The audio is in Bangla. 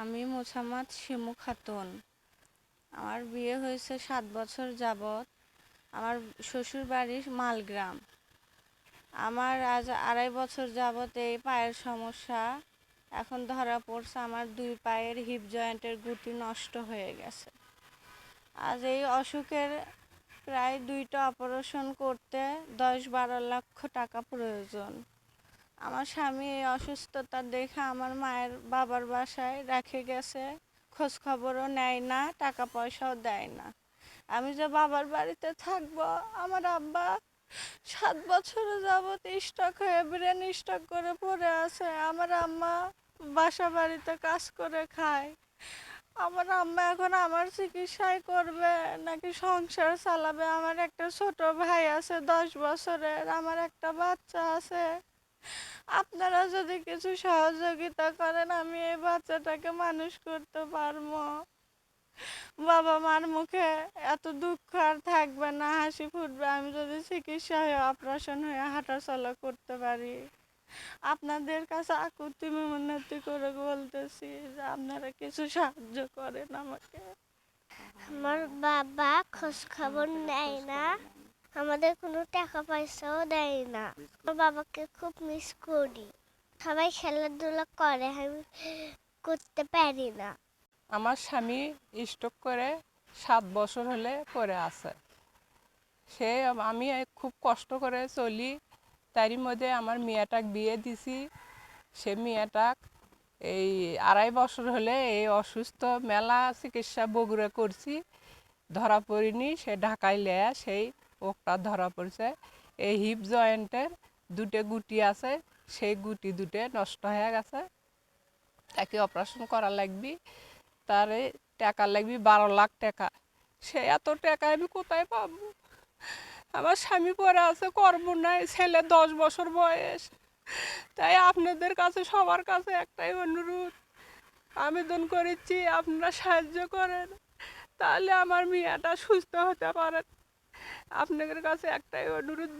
আমি মোসাম্মদ শিমু খাতুন। আমার বিয়ে হয়েছে সাত বছর যাবৎ। আমার শ্বশুর বাড়ি মালগ্রাম। আমার আজ আড়াই বছর যাবৎ এই পায়ের সমস্যা। এখন ধরা পড়ছে আমার দুই পায়ের হিপ জয়েন্টের গুটি নষ্ট হয়ে গেছে। আজ এই অসুখের প্রায় দুইটা অপারেশন করতে দশ বারো লক্ষ টাকা প্রয়োজন। আমার স্বামী অসুস্থতা দেখে আমার মায়ের বাবার বাসায় রেখে গেছে। খোঁজ খবরও নেয় না, টাকা পয়সাও দেয় না। আমি যে বাবার বাড়িতে থাকব, আমার আব্বা সাত বছরে যাবত স্টক হয়ে ব্রেন স্টক করে পড়ে আছে। আমার আম্মা বাসা বাড়িতে কাজ করে খায়। আমার আম্মা এখন আমার চিকিৎসায় করবে, নাকি সংসার চালাবে? আমার একটা ছোট ভাই আছে, দশ বছরের। আমার একটা বাচ্চা আছে। আপনারা যদি কিছু সহযোগিতা করেন, আমি এই বাচ্চাটাকে মানুষ করতে পারব। বাবা মার মুখে এত দুঃখ আর থাকবে না, হাসি ফুটবে। আমি যদি চিকিৎসা হয়ে অপারেশন হয়ে, হাঁটাচলা করতে পারি। আপনাদের কাছে আকুতি মিনতি করে বলতেছি যে আপনারা কিছু সাহায্য করেন আমাকে। আমার বাবা খোঁজ খবর নেয় না। আমাদের কোনো টাকা পয়সাও দেয় না। আমার বাবাকে খুব মিস করি। সবাই খেলাধুলা করে, আমি করতে পারি না। আমার স্বামী স্ট্রোক করে, সাত বছর হলে পড়ে আছে। সে আমি খুব কষ্ট করে চলি। তারই মধ্যে আমার মেয়েটাক বিয়ে দিছি। সে মেয়েটাক এই আড়াই বছর হলে এই অসুস্থ মেলা চিকিৎসা বগুড়া করছি। ধরা পড়িনি, সে ঢাকায় লেয়া সেই ওকটা ধরা পড়ছে। এই হিপ জয়েন্টের দুটো গুটি আছে, সেই গুটি দুটো নষ্ট হয়ে গেছে। তাকে অপারেশন করা লাগবে, তারে টাকা লাগবে বারো লাখ টাকা। সে এত টাকা আমি কোথায় পাবো? আমার স্বামী পরে আছে, কর্ম নাই, ছেলে দশ বছর বয়স। তাই আপনাদের কাছে, সবার কাছে একটাই অনুরোধ। আবেদন করেছি, আপনারা সাহায্য করেন। তাহলে আমার মেয়েটা সুস্থ হতে পারেন আপনাদের কাছে একটাই অনুরোধ